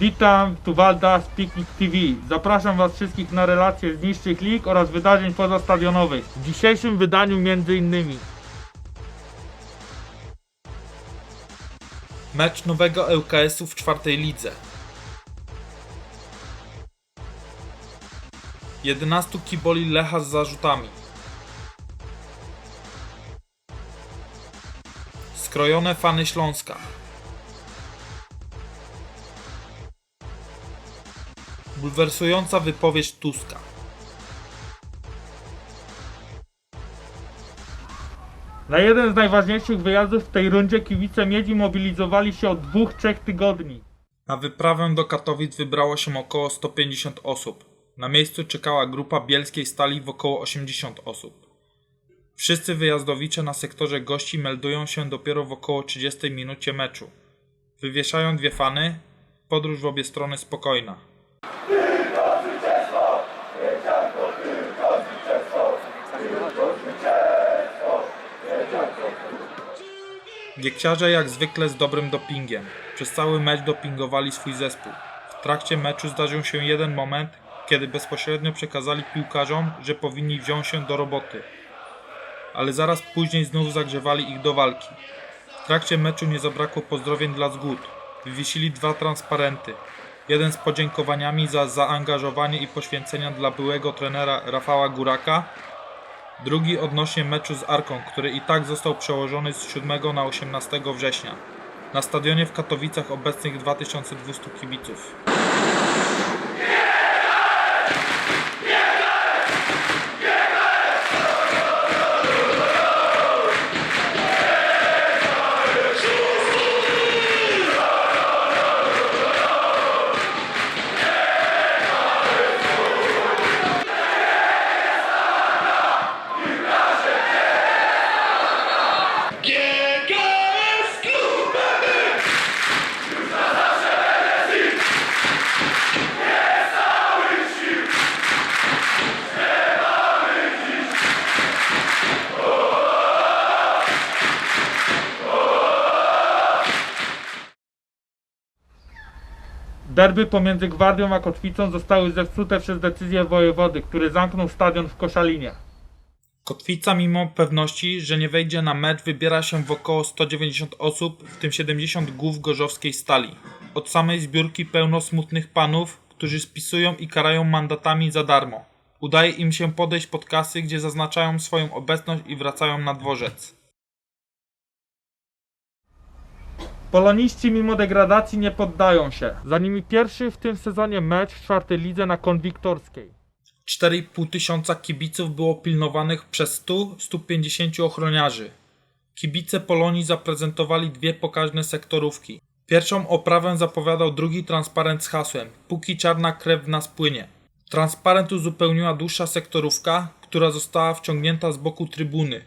Witam, tu Walda z Piknik TV. Zapraszam Was wszystkich na relacje z niższych lig oraz wydarzeń pozastadionowych. W dzisiejszym wydaniu między innymi Mecz nowego ŁKS-u w czwartej lidze. 11 kiboli Lecha z zarzutami. Skrojone fany Śląska. Bulwersująca wypowiedź Tuska. Na jeden z najważniejszych wyjazdów w tej rundzie kibice Miedzi mobilizowali się od dwóch, trzech tygodni. Na wyprawę do Katowic wybrało się około 150 osób. Na miejscu czekała grupa bielskiej stali w około 80 osób. Wszyscy wyjazdowicze na sektorze gości meldują się dopiero w około 30 minucie meczu. Wywieszają dwie fany, podróż w obie strony spokojna. Giekciarze jak zwykle z dobrym dopingiem. Przez cały mecz dopingowali swój zespół. W trakcie meczu zdarzył się jeden moment, kiedy bezpośrednio przekazali piłkarzom, że powinni wziąć się do roboty. Ale zaraz później znów zagrzewali ich do walki. W trakcie meczu nie zabrakło pozdrowień dla zgód. Wywiesili dwa transparenty. Jeden z podziękowaniami za zaangażowanie i poświęcenia dla byłego trenera Rafała Góraka, Drugi odnośnie meczu z Arką, który i tak został przełożony z 7 na 18 września. Na stadionie w Katowicach obecnych 2200 kibiców. Derby pomiędzy Gwardią a Kotwicą zostały zepsute przez decyzję wojewody, który zamknął stadion w Koszalinie. Kotwica mimo pewności, że nie wejdzie na mecz wybiera się w około 190 osób, w tym 70 głów gorzowskiej stali. Od samej zbiórki pełno smutnych panów, którzy spisują i karają mandatami za darmo. Udaje im się podejść pod kasy, gdzie zaznaczają swoją obecność i wracają na dworzec. Poloniści mimo degradacji nie poddają się. Za nimi pierwszy w tym sezonie mecz w czwartej lidze na konwiktorskiej. 4,5 tysiąca kibiców było pilnowanych przez 100-150 ochroniarzy. Kibice Polonii zaprezentowali dwie pokaźne sektorówki. Pierwszą oprawę zapowiadał drugi transparent z hasłem Póki czarna krew w nas płynie. Transparent uzupełniła dłuższa sektorówka, która została wciągnięta z boku trybuny.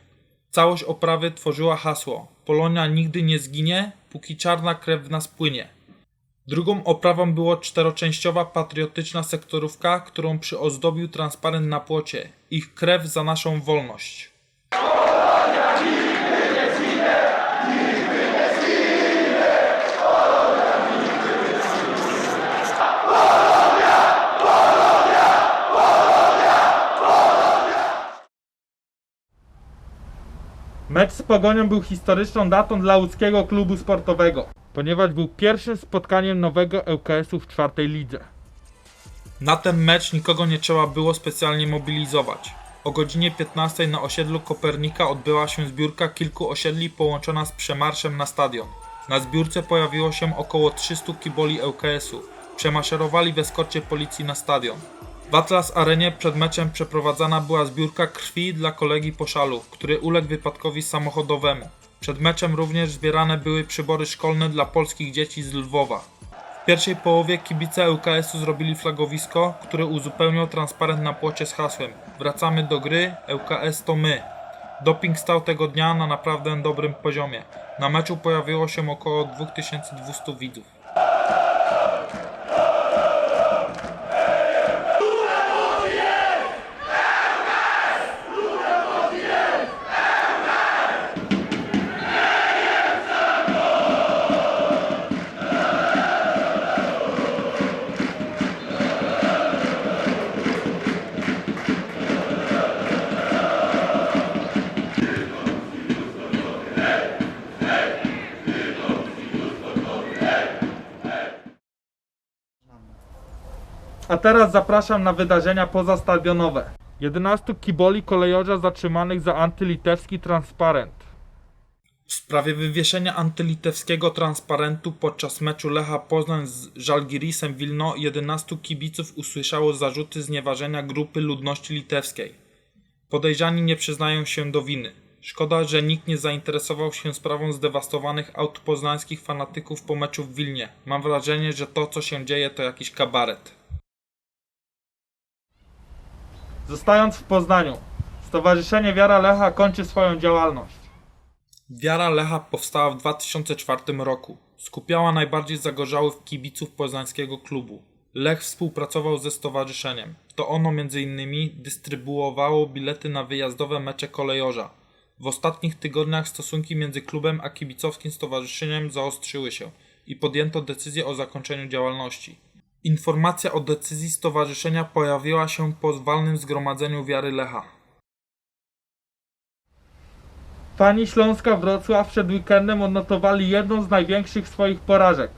Całość oprawy tworzyła hasło Polonia nigdy nie zginie, póki czarna krew w nas płynie. Drugą oprawą była czteroczęściowa patriotyczna sektorówka, którą przyozdobił transparent na płocie. Ich krew za naszą wolność. Mecz z Pogonią był historyczną datą dla łódzkiego klubu sportowego, ponieważ był pierwszym spotkaniem nowego ŁKS-u w czwartej lidze. Na ten mecz nikogo nie trzeba było specjalnie mobilizować. O godzinie 15 na osiedlu Kopernika odbyła się zbiórka kilku osiedli połączona z przemarszem na stadion. Na zbiórce pojawiło się około 300 kiboli ŁKS-u. Przemaszerowali w eskorcie policji na stadion. W Atlas Arenie przed meczem przeprowadzana była zbiórka krwi dla kolegi Poszalu, który uległ wypadkowi samochodowemu. Przed meczem również zbierane były przybory szkolne dla polskich dzieci z Lwowa. W pierwszej połowie kibice ŁKS-u zrobili flagowisko, które uzupełniał transparent na płocie z hasłem Wracamy do gry, ŁKS to my. Doping stał tego dnia na naprawdę dobrym poziomie. Na meczu pojawiło się około 2200 widzów. A teraz zapraszam na wydarzenia pozastadionowe. 11 kiboli kolejorza zatrzymanych za antylitewski transparent. W sprawie wywieszenia antylitewskiego transparentu podczas meczu Lecha Poznań z Żalgirisem Wilno 11 kibiców usłyszało zarzuty znieważenia grupy ludności litewskiej. Podejrzani nie przyznają się do winy. Szkoda, że nikt nie zainteresował się sprawą zdewastowanych aut poznańskich fanatyków po meczu w Wilnie. Mam wrażenie, że to co się dzieje to jakiś kabaret. Zostając w Poznaniu, Stowarzyszenie Wiara Lecha kończy swoją działalność. Wiara Lecha powstała w 2004 roku. Skupiała najbardziej zagorzałych kibiców poznańskiego klubu. Lech współpracował ze stowarzyszeniem. To ono m.in. dystrybuowało bilety na wyjazdowe mecze kolejorza. W ostatnich tygodniach stosunki między klubem a kibicowskim stowarzyszeniem zaostrzyły się i podjęto decyzję o zakończeniu działalności. Informacja o decyzji stowarzyszenia pojawiła się po walnym zgromadzeniu Wiary Lecha. Fani Śląska Wrocław przed weekendem odnotowali jedną z największych swoich porażek.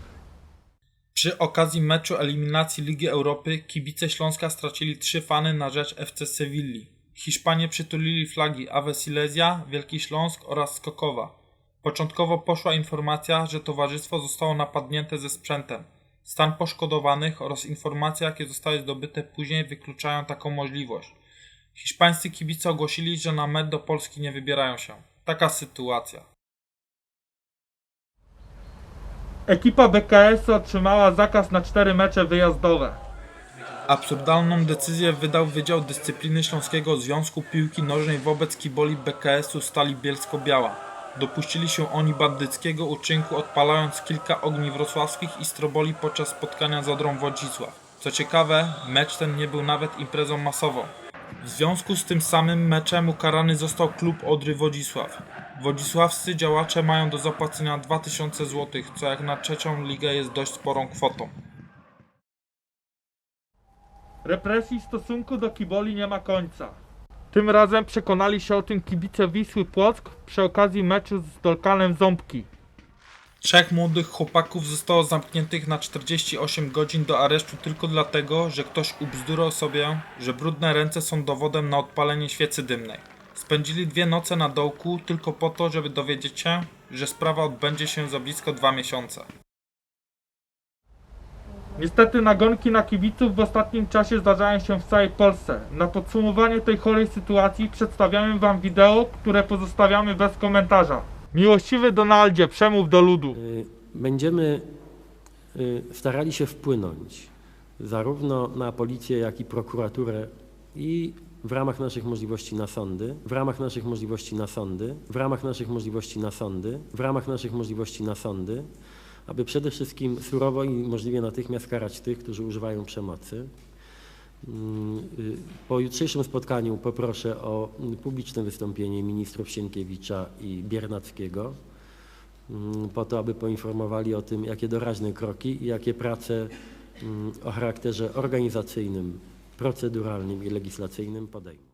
Przy okazji meczu eliminacji Ligi Europy kibice Śląska stracili trzy fany na rzecz FC Sewilli. Hiszpanie przytulili flagi Ave Silesia, Wielki Śląsk oraz Skokowa. Początkowo poszła informacja, że towarzystwo zostało napadnięte ze sprzętem. Stan poszkodowanych oraz informacje, jakie zostały zdobyte później, wykluczają taką możliwość. Hiszpańscy kibice ogłosili, że na mecz do Polski nie wybierają się. Taka sytuacja. Ekipa BKS otrzymała zakaz na cztery mecze wyjazdowe. Absurdalną decyzję wydał Wydział Dyscypliny Śląskiego Związku Piłki Nożnej wobec kiboli BKS-u Stali Bielsko-Biała. Dopuścili się oni bandyckiego uczynku odpalając kilka ogni wrocławskich i stroboli podczas spotkania z Odrą Wodzisław. Co ciekawe, mecz ten nie był nawet imprezą masową. W związku z tym samym meczem ukarany został klub Odry Wodzisław. Wodzisławscy działacze mają do zapłacenia 2000 zł, co jak na trzecią ligę jest dość sporą kwotą. Represji w stosunku do kiboli nie ma końca. Tym razem przekonali się o tym kibice Wisły Płock przy okazji meczu z Dolkanem Ząbki. Trzech młodych chłopaków zostało zamkniętych na 48 godzin do aresztu tylko dlatego, że ktoś ubzdurał sobie, że brudne ręce są dowodem na odpalenie świecy dymnej. Spędzili dwie noce na dołku tylko po to, żeby dowiedzieć się, że sprawa odbędzie się za blisko dwa miesiące. Niestety nagonki na kibiców w ostatnim czasie zdarzają się w całej Polsce. Na podsumowanie tej chorej sytuacji przedstawiamy Wam wideo, które pozostawiamy bez komentarza. Miłościwy Donaldzie, przemów do ludu. Y, Będziemy y, starali się wpłynąć zarówno na policję, jak i prokuraturę i w ramach naszych możliwości na sądy, w ramach naszych możliwości na sądy, w ramach naszych możliwości na sądy, w ramach naszych możliwości na sądy, aby przede wszystkim surowo i możliwie natychmiast karać tych, którzy używają przemocy. Mm, y, Po jutrzejszym spotkaniu poproszę o publiczne wystąpienie ministrów Sienkiewicza i Biernackiego mm, po to, aby poinformowali o tym, jakie doraźne kroki i jakie prace mm, o charakterze organizacyjnym, proceduralnym i legislacyjnym podejmą.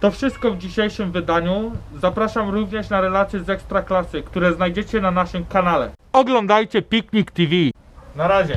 To wszystko w dzisiejszym wydaniu. Zapraszam również na relacje z Ekstraklasy, które znajdziecie na naszym kanale. Oglądajcie Piknik TV. Na razie.